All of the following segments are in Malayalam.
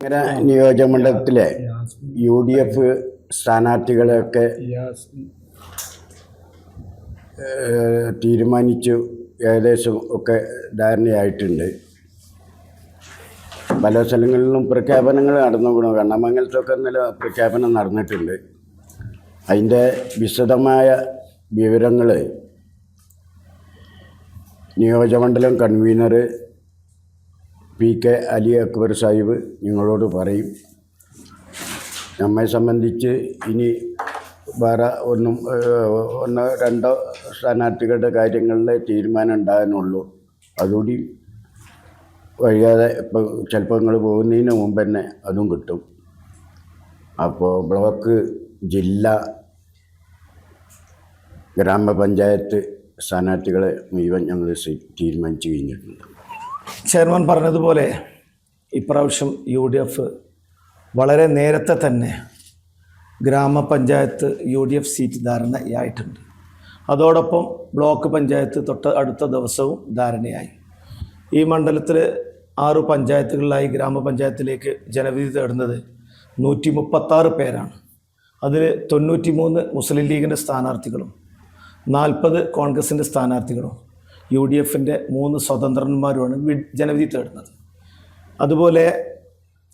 ഇങ്ങനെ നിയോജകമണ്ഡലത്തിലെ യു ഡി എഫ് സ്ഥാനാർത്ഥികളെയൊക്കെ തീരുമാനിച്ചു. ഏകദേശം ഒക്കെ ധാരണയായിട്ടുണ്ട്. പല സ്ഥലങ്ങളിലും പ്രഖ്യാപനങ്ങൾ നടന്നു കണ്ണമംഗലത്തൊക്കെ ഇന്നലെ പ്രഖ്യാപനം നടന്നിട്ടുണ്ട്. അതിന്റെ വിശദമായ വിവരങ്ങൾ നിയോജകമണ്ഡലം convener P K Ali Akbar Sahib നിങ്ങളോട് പറയും നമ്മെ സംബന്ധിച്ച് ഇനി വേറെ ഒന്നും ഒന്നോ രണ്ടോ സ്ഥാനാർത്ഥികളുടെ കാര്യങ്ങളിൽ തീരുമാനം ഉണ്ടാകാനുള്ളൂ. അതുകൂടി വൈകാതെ ഇപ്പോൾ ചിലപ്പോൾ നിങ്ങൾ പോകുന്നതിന് മുമ്പ് തന്നെ അതും കിട്ടും. അപ്പോൾ ബ്ലോക്ക് ജില്ല ഗ്രാമപഞ്ചായത്ത് സ്ഥാനാർത്ഥികളെ മുഴുവൻ ഞങ്ങൾ തീരുമാനിച്ചു കഴിഞ്ഞിട്ടുണ്ട്. ചെയർമാൻ പറഞ്ഞതുപോലെ ഇപ്രാവശ്യം യു ഡി എഫ് വളരെ നേരത്തെ തന്നെ ഗ്രാമപഞ്ചായത്ത് യു ഡി എഫ് സീറ്റ് ധാരണയായിട്ടുണ്ട്. അതോടൊപ്പം ബ്ലോക്ക് പഞ്ചായത്ത് തൊട്ട് അടുത്ത ദിവസവും ധാരണയായി. ഈ മണ്ഡലത്തിൽ ആറു പഞ്ചായത്തുകളിലായി ഗ്രാമപഞ്ചായത്തിലേക്ക് ജനവിധി തേടുന്നത് നൂറ്റി മുപ്പത്താറ് പേരാണ്. അതിൽ തൊണ്ണൂറ്റി മൂന്ന് മുസ്ലിം ലീഗിന്റെ സ്ഥാനാർത്ഥികളും നാൽപ്പത് കോൺഗ്രസിന്റെ സ്ഥാനാർത്ഥികളും യു ഡി എഫിന്റെ മൂന്ന് സ്വതന്ത്രന്മാരുമാണ് ജനവിധി തേടുന്നത്. അതുപോലെ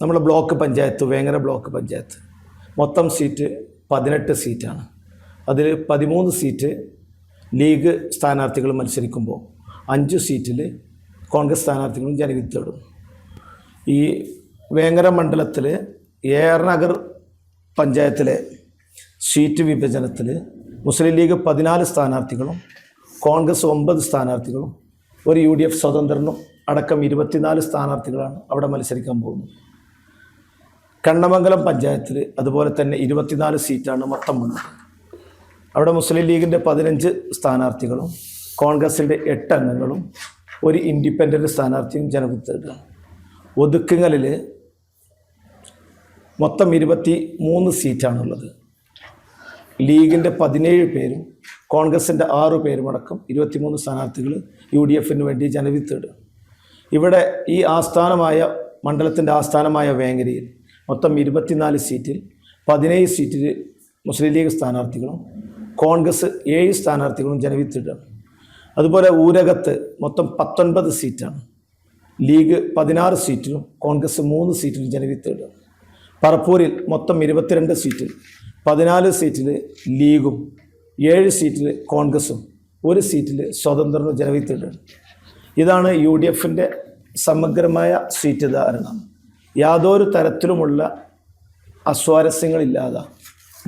നമ്മുടെ ബ്ലോക്ക് പഞ്ചായത്ത് വേങ്ങര ബ്ലോക്ക് പഞ്ചായത്ത്. മൊത്തം സീറ്റ് പതിനെട്ട് സീറ്റാണ്. അതിൽ പതിമൂന്ന് സീറ്റ് ലീഗ് സ്ഥാനാർത്ഥികൾ മത്സരിക്കുമ്പോൾ അഞ്ച് സീറ്റിൽ കോൺഗ്രസ് സ്ഥാനാർത്ഥികളും ജനവിധി തേടും. ഈ വേങ്ങര മണ്ഡലത്തിൽ എ ആർ നഗർ പഞ്ചായത്തിലെ സീറ്റ് വിഭജനത്തിൽ മുസ്ലിം ലീഗ് പതിനാല് സ്ഥാനാർത്ഥികളും കോൺഗ്രസ് ഒമ്പത് സ്ഥാനാർത്ഥികളും ഒരു യു ഡി എഫ് സ്വതന്ത്രനും അടക്കം ഇരുപത്തിനാല് സ്ഥാനാർത്ഥികളാണ് അവിടെ മത്സരിക്കാൻ പോകുന്നത്. കണ്ണമംഗലം പഞ്ചായത്തിൽ അതുപോലെ തന്നെ ഇരുപത്തിനാല് സീറ്റാണ് മൊത്തം ഉള്ളത്. അവിടെ മുസ്ലിം ലീഗിന്റെ പതിനഞ്ച് സ്ഥാനാർത്ഥികളും കോൺഗ്രസിന്റെ എട്ട് അംഗങ്ങളും ഒരു ഇൻഡിപെൻഡന്റ് സ്ഥാനാർത്ഥിയും ജനവിധ ഒതുക്കങ്ങളിൽ മൊത്തം ഇരുപത്തി മൂന്ന് സീറ്റാണുള്ളത്. ലീഗിന്റെ പതിനേഴ് പേരും കോൺഗ്രസിന്റെ ആറു പേരുമടക്കം ഇരുപത്തിമൂന്ന് സ്ഥാനാർത്ഥികൾ യു ഡി എഫിന് വേണ്ടി ജനവിധി തേടുക ഇവിടെ ഈ ആസ്ഥാനമായ മണ്ഡലത്തിന്റെ ആസ്ഥാനമായ വേങ്ങരയിൽ മൊത്തം ഇരുപത്തിനാല് സീറ്റിൽ പതിനേഴ് സീറ്റിൽ മുസ്ലിം ലീഗ് സ്ഥാനാർത്ഥികളും കോൺഗ്രസ് ഏഴ് സ്ഥാനാർത്ഥികളും ജനവിധി അതുപോലെ ഊരകത്ത് മൊത്തം പത്തൊൻപത് സീറ്റാണ്. ലീഗ് പതിനാറ് സീറ്റിലും കോൺഗ്രസ് മൂന്ന് സീറ്റിലും ജനവിധി തേടുക പറപ്പൂരിൽ മൊത്തം ഇരുപത്തിരണ്ട് സീറ്റിൽ പതിനാല് സീറ്റിൽ ലീഗും ഏഴ് സീറ്റിൽ കോൺഗ്രസും ഒരു സീറ്റിൽ സ്വതന്ത്രനും ജനവിധിയുണ്ട്. ഇതാണ് യു ഡി എഫിന്റെ സമഗ്രമായ സീറ്റ് ധാരണ. യാതൊരു തരത്തിലുമുള്ള അസ്വാരസ്യങ്ങളില്ലാതെ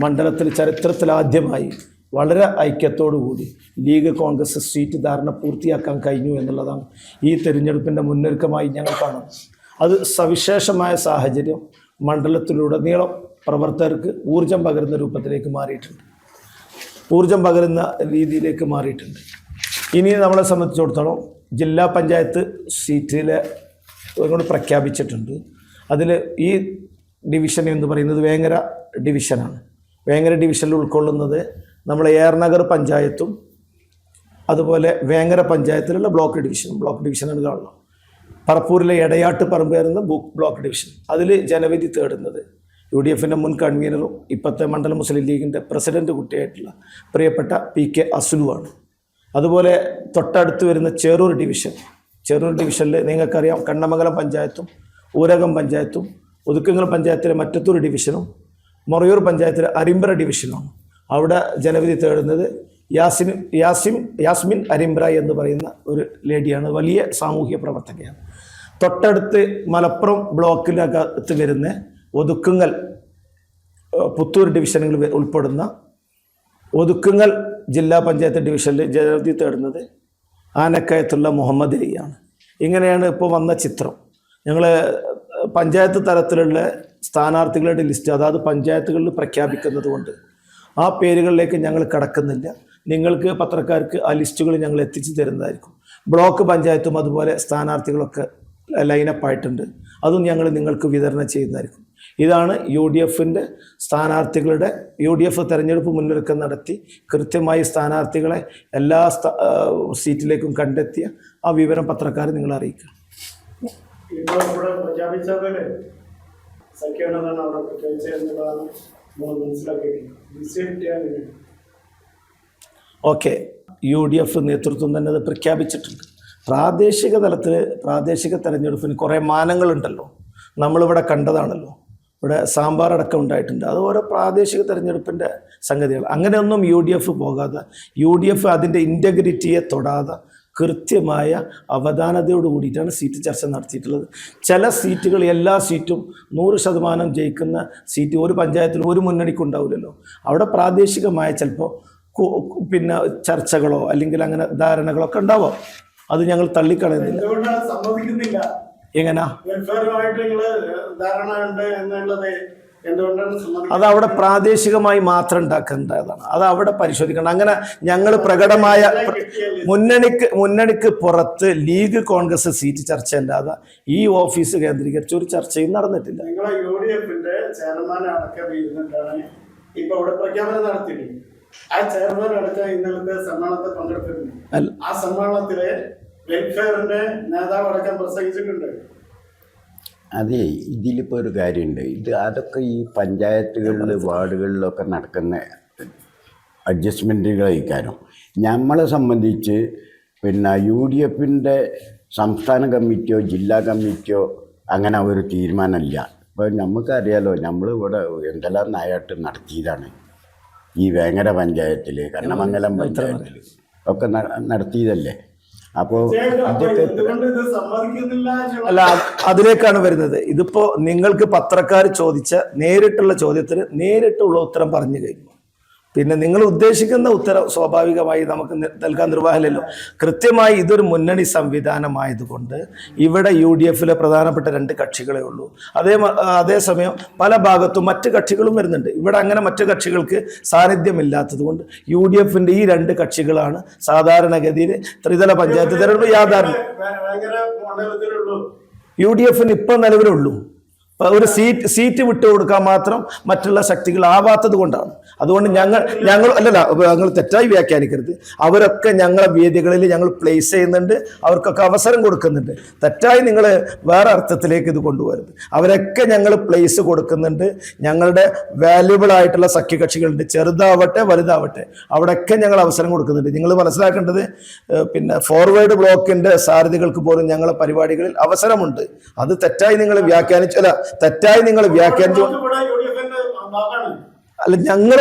മണ്ഡലത്തിൽ ചരിത്രത്തിലാദ്യമായി വളരെ ഐക്യത്തോടുകൂടി ലീഗ് കോൺഗ്രസ് സീറ്റ് ധാരണ പൂർത്തിയാക്കാൻ കഴിഞ്ഞു എന്നുള്ളതാണ് ഈ തിരഞ്ഞെടുപ്പിന്റെ മുന്നൊരുക്കമായി ഞങ്ങൾ കാണുന്നത്. അത് സവിശേഷമായ സാഹചര്യം മണ്ഡലത്തിലുടനീളം പ്രവർത്തകർക്ക് ഊർജം പകരുന്ന രൂപത്തിലേക്ക് മാറിയിട്ടുണ്ട്. ഊർജം പകരുന്ന രീതിയിലേക്ക് മാറിയിട്ടുണ്ട്. ഇനി നമ്മളെ സംബന്ധിച്ചിടത്തോളം ജില്ലാ പഞ്ചായത്ത് സീറ്റിലെ കൊണ്ട് പ്രഖ്യാപിച്ചിട്ടുണ്ട്. അതിൽ ഈ ഡിവിഷൻ എന്ന് പറയുന്നത് വേങ്ങര ഡിവിഷനാണ്. വേങ്ങര ഡിവിഷനിൽ ഉൾക്കൊള്ളുന്നത് നമ്മളെ ഏർനഗർ പഞ്ചായത്തും അതുപോലെ വേങ്ങര പഞ്ചായത്തിലുള്ള ബ്ലോക്ക് ഡിവിഷൻ ബ്ലോക്ക് ഡിവിഷനാണ് കാണുന്നത്. പറപ്പൂരിലെ എടയാട്ട് പറമ്പ് ബു- ബ്ലോക്ക് ഡിവിഷൻ. അതിൽ ജനവിധി തേടുന്നത് യു ഡി എഫിന്റെ മുൻ കൺവീനറും ഇപ്പോഴത്തെ മണ്ഡലം മുസ്ലിം ലീഗിന്റെ പ്രസിഡന്റ് കുട്ടിയായിട്ടുള്ള പ്രിയപ്പെട്ട പി കെ അസുലുവാണ്. അതുപോലെ തൊട്ടടുത്ത് വരുന്ന ചേറൂർ ഡിവിഷൻ. ചേറൂർ ഡിവിഷനിൽ നിങ്ങൾക്കറിയാം കണ്ണമംഗലം പഞ്ചായത്തും ഊരകം പഞ്ചായത്തും ഒതുക്കങ്ങൾ പഞ്ചായത്തിലെ മറ്റത്തൂർ ഡിവിഷനും മൊറയൂർ പഞ്ചായത്തിലെ അരിമ്പ്ര ഡിവിഷനും അവിടെ ജനവിധി തേടുന്നത് യാസിൻ യാസിം യാസ്മിൻ അരിമ്പ്ര എന്ന് പറയുന്ന ഒരു ലേഡിയാണ്. വലിയ സാമൂഹ്യ പ്രവർത്തകയാണ്. തൊട്ടടുത്ത് മലപ്പുറം ബ്ലോക്കിനകത്ത് വരുന്ന ഒതുക്കുങ്ങൽ പുത്തൂർ ഡിവിഷനുകൾ വ- ഉൾപ്പെടുന്ന ഒതുക്കുങ്ങൽ ജില്ലാ പഞ്ചായത്ത് ഡിവിഷനിൽ ജനവിധി തേടുന്നത് ആനക്കയത്തുള്ള മുഹമ്മദ് അലിയാണ്. ഇങ്ങനെയാണ് ഇപ്പോൾ വന്ന ചിത്രം. ഞങ്ങൾ പഞ്ചായത്ത് തലത്തിലുള്ള സ്ഥാനാർത്ഥികളുടെ ലിസ്റ്റ് അതാത് പഞ്ചായത്തുകളിൽ പ്രഖ്യാപിക്കുന്നത് കൊണ്ട് ആ പേരുകളിലേക്ക് ഞങ്ങൾ കടക്കുന്നില്ല. നിങ്ങൾക്ക് പത്രക്കാർക്ക് ആ ലിസ്റ്റുകൾ ഞങ്ങൾ എത്തിച്ചു തരുന്നതായിരിക്കും. ബ്ലോക്ക് പഞ്ചായത്തും അതുപോലെ സ്ഥാനാർത്ഥികളൊക്കെ ലൈനപ്പ് ആയിട്ടുണ്ട് അതും ഞങ്ങൾ നിങ്ങൾക്ക് വിതരണം ചെയ്യുന്നതായിരിക്കും. ഇതാണ് യു ഡി എഫിന്റെ സ്ഥാനാർത്ഥികളുടെ യു ഡി എഫ് തെരഞ്ഞെടുപ്പ് മുന്നൊരുക്കം നടത്തി കൃത്യമായി സ്ഥാനാർത്ഥികളെ എല്ലാ സീറ്റിലേക്കും കണ്ടെത്തിയ ആ വിവരം പത്രക്കാരെ നിങ്ങൾ അറിയിക്കുക. ഇപ്പോൾ ഇവിടെ പ്രഖ്യാപിച്ചതിൽ സഖ്യമാണെന്നാണ് അവിടെ പ്രത്യേകിച്ച് എന്നുള്ളതാണ് നമ്മൾ മനസ്സിലാക്കിയിട്ടുള്ളത്. ബി സി കിട്ടിയാൽ ഓക്കെ. യു ഡി എഫ് നേതൃത്വം തന്നെ അത് പ്രഖ്യാപിച്ചിട്ടുണ്ട്. പ്രാദേശിക തലത്തിൽ പ്രാദേശിക തെരഞ്ഞെടുപ്പിന് കുറേ മാനങ്ങളുണ്ടല്ലോ. നമ്മളിവിടെ കണ്ടതാണല്ലോ. ഇവിടെ സാമ്പാർ അടക്കം ഉണ്ടായിട്ടുണ്ട്. അത് ഓരോ പ്രാദേശിക തെരഞ്ഞെടുപ്പിന്റെ സംഗതികൾ. അങ്ങനെയൊന്നും യു ഡി എഫ് പോകാതെ യു ഡി എഫ് അതിന്റെ ഇന്റഗ്രിറ്റിയെ തൊടാതെ കൃത്യമായ അവധാനതയോട് കൂടിയിട്ടാണ് സീറ്റ് ചർച്ച നടത്തിയിട്ടുള്ളത്. ചില സീറ്റുകൾ എല്ലാ സീറ്റും നൂറ് ശതമാനം ജയിക്കുന്ന സീറ്റ് ഒരു പഞ്ചായത്തിൽ ഒരു മുന്നണിക്കുണ്ടാവില്ലല്ലോ അവിടെ പ്രാദേശികമായ ചിലപ്പോൾ പിന്നെ ചർച്ചകളോ അല്ലെങ്കിൽ അങ്ങനെ ധാരണകളോ ഒക്കെ ഉണ്ടാവാം. അത് ഞങ്ങൾ തള്ളിക്കളയുന്നില്ല. എങ്ങനാ? അത് അവിടെ പ്രാദേശികമായി മാത്രം ഉണ്ടാക്കേണ്ടതാണ് അത് അവിടെ പരിശോധിക്കണം. അങ്ങനെ ഞങ്ങൾ പ്രകടമായ മുന്നണിക്ക് മുന്നണിക്ക് പുറത്ത് ലീഗ് കോൺഗ്രസ് സീറ്റ് ചർച്ച അല്ലാതെ ഈ ഓഫീസ് കേന്ദ്രീകരിച്ച് ഒരു ചർച്ചയും നടന്നിട്ടില്ല. യു ഡി എഫിന്റെ ചെയർമാൻ അടക്കം ഇപ്പൊ ഇവിടെ പ്രഖ്യാപനം നടത്തിയിട്ടുണ്ട്. ആ ചെയർമാൻ അടക്കം ഇന്നലത്തെ സമ്മേളനത്തിൽ പങ്കെടുത്തിട്ടുണ്ട്. ആ സമ്മേളനത്തിൽ വെൽഫെയറിന്റെ നേതാവ് അടക്കം പ്രസംഗിച്ചിട്ടുണ്ട്. അതെ ഇതിലിപ്പോൾ ഒരു കാര്യമുണ്ട് ഇത് അതൊക്കെ ഈ പഞ്ചായത്തുകളിൽ വാർഡുകളിലൊക്കെ നടക്കുന്ന അഡ്ജസ്റ്റ്മെന്റുകളായിക്കാരം നമ്മളെ സംബന്ധിച്ച് പിന്നെ യു ഡി എഫിന്റെ സംസ്ഥാന കമ്മിറ്റിയോ ജില്ലാ കമ്മിറ്റിയോ അങ്ങനെ ഒരു തീരുമാനമില്ല ഇപ്പോൾ നമുക്കറിയാലോ നമ്മൾ ഇവിടെ എന്തെല്ലാം നായാട്ട് നടത്തിയതാണ് ഈ വേങ്ങര പഞ്ചായത്തിൽ കണ്ണമംഗലം പഞ്ചായത്തിൽ ഒക്കെ നടത്തിയതല്ലേ? അപ്പൊ അല്ല അതിലേക്കാണ് വരുന്നത്. ഇതിപ്പോ നിങ്ങൾക്ക് പത്രക്കാർ ചോദിച്ച നേരിട്ടുള്ള ചോദ്യത്തിന് നേരിട്ടുള്ള ഉത്തരം പറഞ്ഞു കഴിഞ്ഞു. പിന്നെ നിങ്ങൾ ഉദ്ദേശിക്കുന്ന ഉത്തരം സ്വാഭാവികമായി നമുക്ക് നൽകാൻ നിർവാഹമില്ലല്ലോ. കൃത്യമായി ഇതൊരു മുന്നണി സംവിധാനമായതുകൊണ്ട് ഇവിടെ യു ഡി എഫിലെ പ്രധാനപ്പെട്ട രണ്ട് കക്ഷികളെ ഉള്ളൂ. അതേ അതേസമയം പല ഭാഗത്തും മറ്റ് കക്ഷികളും വരുന്നുണ്ട്. ഇവിടെ അങ്ങനെ മറ്റു കക്ഷികൾക്ക് സാന്നിധ്യമില്ലാത്തത് കൊണ്ട് യു ഡി എഫിന്റെ ഈ രണ്ട് കക്ഷികളാണ് സാധാരണഗതിയിൽ ത്രിതല പഞ്ചായത്ത് തെരഞ്ഞെടുപ്പ് യാഥാർത്ഥ്യം. യു ഡി എഫിന് ഇപ്പം നിലവിലുള്ളൂ. ഒരു സീറ്റ് സീറ്റ് വിട്ടു കൊടുക്കാൻ മാത്രം മറ്റുള്ള ശക്തികൾ ആവാത്തത് കൊണ്ടാണ്. അതുകൊണ്ട് ഞങ്ങൾ ഞങ്ങൾ അല്ലല്ല ഞങ്ങൾ തെറ്റായി വ്യാഖ്യാനിക്കരുത്. അവരൊക്കെ ഞങ്ങളെ വേദികളിൽ ഞങ്ങൾ പ്ലേസ് ചെയ്യുന്നുണ്ട് അവർക്കൊക്കെ അവസരം കൊടുക്കുന്നുണ്ട്. തെറ്റായി നിങ്ങൾ വേറെ അർത്ഥത്തിലേക്ക് ഇത് കൊണ്ടുപോകരുത്. അവരൊക്കെ ഞങ്ങൾ പ്ലേസ് കൊടുക്കുന്നുണ്ട്. ഞങ്ങളുടെ വാല്യുബിൾ ആയിട്ടുള്ള സഖ്യകക്ഷികളുണ്ട്. ചെറുതാവട്ടെ വലുതാവട്ടെ അവിടെയൊക്കെ ഞങ്ങൾ അവസരം കൊടുക്കുന്നുണ്ട്. നിങ്ങൾ മനസ്സിലാക്കേണ്ടത് പിന്നെ ഫോർവേഡ് ബ്ലോക്കിന്റെ സാരഥികൾക്ക് പോലും ഞങ്ങളെ പരിപാടികളിൽ അവസരമുണ്ട്. അത് തെറ്റായി നിങ്ങൾ വ്യാഖ്യാനിച്ചു അല്ല തെറ്റായി നിങ്ങൾ വ്യാഖ്യാനിച്ചു അല്ല ഞങ്ങൾ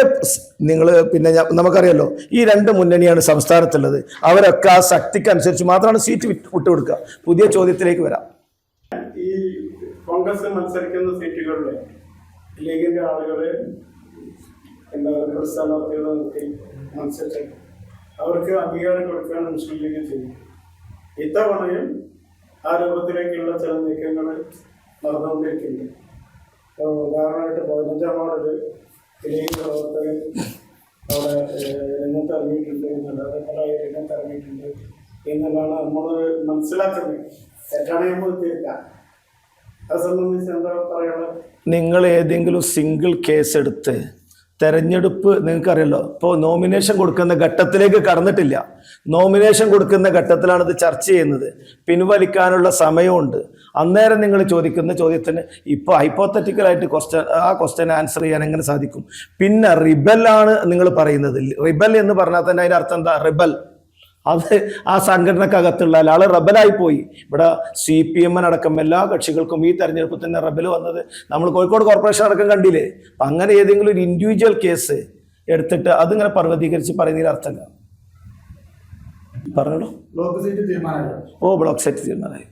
നിങ്ങൾ പിന്നെ നമുക്കറിയാലോ ഈ രണ്ട് മുന്നണിയാണ് സംസ്ഥാനത്തുള്ളത്. അവരൊക്കെ ആ ശക്തിക്ക് അനുസരിച്ച് മാത്രമാണ് സീറ്റ് വിട്ട് വിട്ടുകൊടുക്കുക. പുതിയ ചോദ്യത്തിലേക്ക് വരാം. ഈ കോൺഗ്രസ് മത്സരിക്കുന്ന സീറ്റുകളിൽ ലീഗിന്റെ ആളുകളെ എന്താ പറയുക സ്ഥാനാർത്ഥികളെ നിർത്തി മത്സരിച്ചു അവർക്ക് അംഗീകാരം കൊടുക്കാൻ മുസ്ലിം ലീഗ് ചെയ്യും ഇത്തവണയും ആ രൂപത്തിലേക്കുള്ള ചില നീക്കങ്ങൾ നടന്നുകൊണ്ടിരിക്കുന്നുണ്ട് ഇപ്പോൾ ഉദാഹരണമായിട്ട് പതിനഞ്ചാം വാർഡിൽ ലീഗ് പ്രവർത്തകൻ അവിടെ ഏഹ്, രംഗത്ത് ഇറങ്ങിയിട്ടുണ്ട് എന്നുള്ളത് രംഗത്ത് ഇറങ്ങിയിട്ടുണ്ട് എന്നുള്ളതാണ് നമ്മൾ മനസ്സിലാക്കുന്നത്. തെറ്റാണ് നമുക്ക് തീർക്കാം അത് സംബന്ധിച്ച് എന്താ പറയുക നിങ്ങൾ ഏതെങ്കിലും സിംഗിൾ കേസ് എടുത്ത് തെരഞ്ഞെടുപ്പ് നിങ്ങൾക്കറിയല്ലോ ഇപ്പോൾ നോമിനേഷൻ കൊടുക്കുന്ന ഘട്ടത്തിലേക്ക് കടന്നിട്ടില്ല. നോമിനേഷൻ കൊടുക്കുന്ന ഘട്ടത്തിലാണ് ഇത് ചർച്ച ചെയ്യുന്നത്. പിൻവലിക്കാനുള്ള സമയമുണ്ട്. അന്നേരം നിങ്ങൾ ചോദിക്കുന്ന ചോദ്യത്തിന് ഇപ്പോൾ ഹൈപ്പോത്തറ്റിക്കലായിട്ട് ക്വസ്റ്റ്യൻ ആ ക്വസ്റ്റ്യൻ ആൻസർ ചെയ്യാൻ എങ്ങനെ സാധിക്കും? പിന്നെ റിബൽ ആണ് നിങ്ങൾ പറയുന്നത്. റിബൽ എന്ന് പറഞ്ഞാൽ തന്നെ അതിന്റെ അർത്ഥം എന്താ? റിബൽ അത് ആ സംഘടനക്കകത്തുള്ള ആൾ റബലായി പോയി. ഇവിടെ സി പി എമ്മിനടക്കം എല്ലാ കക്ഷികൾക്കും ഈ തെരഞ്ഞെടുപ്പിൽ തന്നെ റബൽ വന്നത് നമ്മൾ കോഴിക്കോട് കോർപ്പറേഷൻ അടക്കം കണ്ടില്ലേ? അപ്പം അങ്ങനെ ഏതെങ്കിലും ഒരു ഇൻഡിവിജ്വൽ കേസ് എടുത്തിട്ട് അതിങ്ങനെ പർവതീകരിച്ച് പറയുന്നതിൽ അർത്ഥമില്ല പറഞ്ഞോളൂ. ഓ ബ്ലോക്ക് സെറ്റ് തീരുമാനമായി.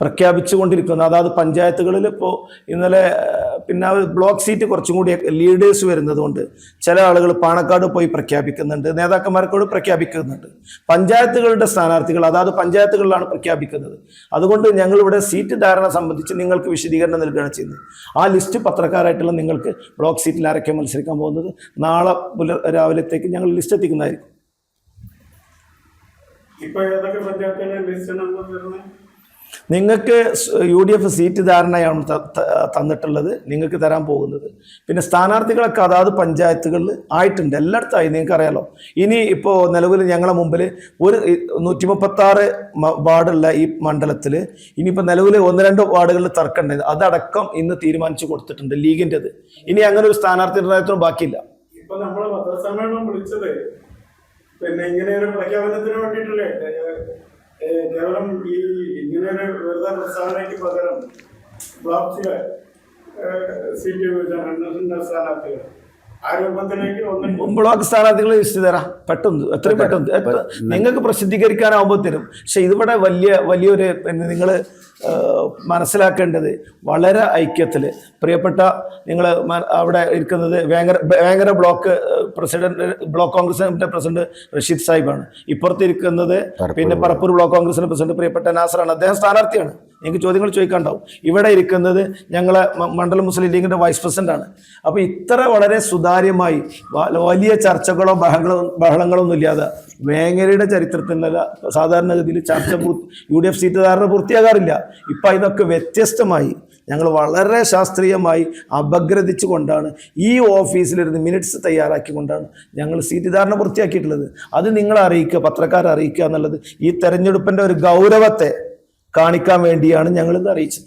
പ്രഖ്യാപിച്ചുകൊണ്ടിരിക്കുന്നു. അതായത് പഞ്ചായത്തുകളിൽ ഇപ്പോൾ ഇന്നലെ പിന്നെ ബ്ലോക്ക് സീറ്റ് കുറച്ചും കൂടി ലീഡേഴ്സ് വരുന്നതുകൊണ്ട് ചില ആളുകൾ പാണക്കാട് പോയി പ്രഖ്യാപിക്കുന്നുണ്ട് നേതാക്കന്മാർക്കോട് പ്രഖ്യാപിക്കുന്നുണ്ട്. പഞ്ചായത്തുകളുടെ സ്ഥാനാർത്ഥികൾ അതാത് പഞ്ചായത്തുകളിലാണ് പ്രഖ്യാപിക്കുന്നത്. അതുകൊണ്ട് ഞങ്ങളിവിടെ സീറ്റ് ധാരണ സംബന്ധിച്ച് നിങ്ങൾക്ക് വിശദീകരണം നൽകുകയാണ് ചെയ്യുന്നത്. ആ ലിസ്റ്റ് പത്രക്കാരായിട്ടുള്ള നിങ്ങൾക്ക് ബ്ലോക്ക് സീറ്റിൽ ആരൊക്കെ മത്സരിക്കാൻ പോകുന്നത്? നാളെ പുലർ രാവിലത്തേക്ക് ഞങ്ങൾ ലിസ്റ്റ് എത്തിക്കുന്നതായിരിക്കും. ഇപ്പൊ ഏതൊക്കെ പഞ്ചായത്തിലെ ലിസ്റ്റ് നമ്പർ വരുന്നത്? നിങ്ങൾക്ക് യു ഡി എഫ് സീറ്റ് ധാരണയാണ് തന്നിട്ടുള്ളത് നിങ്ങൾക്ക് തരാൻ പോകുന്നത്. പിന്നെ സ്ഥാനാർത്ഥികളൊക്കെ അതാത് പഞ്ചായത്തുകളിൽ ആയിട്ടുണ്ട് എല്ലായിടത്തായി നിങ്ങൾക്ക് അറിയാലോ ഇനി ഇപ്പോൾ നിലവിൽ ഞങ്ങളെ മുമ്പിൽ ഒരു നൂറ്റി മുപ്പത്താറ് വാർഡുള്ള ഈ മണ്ഡലത്തിൽ ഇനിയിപ്പോൾ നിലവിൽ ഒന്ന് രണ്ട് വാർഡുകളിൽ തർക്കമുണ്ട് അതടക്കം ഇന്ന് തീരുമാനിച്ചു കൊടുത്തിട്ടുണ്ട് ലീഗിന്റെത്. ഇനി അങ്ങനെ ഒരു സ്ഥാനാർത്ഥി നിർണയത്തിനും ബാക്കിയില്ല. ഇപ്പൊ നമ്മൾ പത്രസമ്മേളനം വിളിച്ചത് പിന്നെ ഇങ്ങനെ ഒരു പ്രഖ്യാപനത്തിന് വേണ്ടിയിട്ടല്ലേ? కేవలం ఈ ఇంజనీర్ విడుదల ప్రస్థానానికి పదరం బ్లాక్స్లో సీట్ విభజన రెండు ബ്ലോക്ക് സ്ഥാനാർത്ഥികൾ ലിസ്റ്റ് തരാം. പെട്ടെന്ന് എത്രയും പെട്ടെന്ന്. നിങ്ങൾക്ക് പ്രസിദ്ധീകരിക്കാനാവുമ്പോൾ തരും. പക്ഷെ ഇതിവിടെ വലിയ വലിയൊരു പിന്നെ നിങ്ങൾ മനസ്സിലാക്കേണ്ടത് വളരെ ഐക്യത്തിൽ പ്രിയപ്പെട്ട നിങ്ങൾ അവിടെ ഇരിക്കുന്നത് Vengara Vengara block president block കോൺഗ്രസിന്റെ പ്രസിഡന്റ് റഷീദ് സാഹിബാണ്. ഇപ്പുറത്ത് ഇരിക്കുന്നത് പിന്നെ പറപ്പൂർ ബ്ലോക്ക് കോൺഗ്രസിന്റെ പ്രസിഡന്റ് പ്രിയപ്പെട്ട നാസറാണ്. അദ്ദേഹം സ്ഥാനാർത്ഥിയാണ്. നിങ്ങൾക്ക് ചോദ്യങ്ങൾ ചോദിക്കാണ്ടാവും ഇവിടെ ഇരിക്കുന്നത് ഞങ്ങളെ മണ്ഡലം മുസ്ലിം ലീഗിന്റെ വൈസ് പ്രസിഡന്റ് ആണ്. അപ്പോൾ ഇത്ര വളരെ സുതാര്യമായി വലിയ ചർച്ചകളോ ബഹളങ്ങളോ ഒന്നും ഇല്ലാതെ വേങ്ങരയുടെ ചരിത്രത്തിനല്ല സാധാരണഗതിയിൽ ചർച്ച യു ഡി എഫ് സീറ്റ് ധാരണ പൂർത്തിയാകാറില്ല. ഇപ്പം ഇതൊക്കെ വ്യത്യസ്തമായി ഞങ്ങൾ വളരെ ശാസ്ത്രീയമായി അപഗ്രഥിച്ചു കൊണ്ടാണ് ഈ ഓഫീസിലിരുന്ന് മിനിറ്റ്സ് തയ്യാറാക്കിക്കൊണ്ടാണ് ഞങ്ങൾ സീറ്റ് ധാരണ പൂർത്തിയാക്കിയിട്ടുള്ളത്. അത് നിങ്ങളെ അറിയിക്കുക പത്രക്കാരെ അറിയിക്കുക എന്നുള്ളത് ഈ തെരഞ്ഞെടുപ്പിന്റെ ഒരു ഗൗരവത്തെ കാണിക്കാൻ വേണ്ടിയാണ് ഞങ്ങൾ ഇത് അറിയിച്ചത്.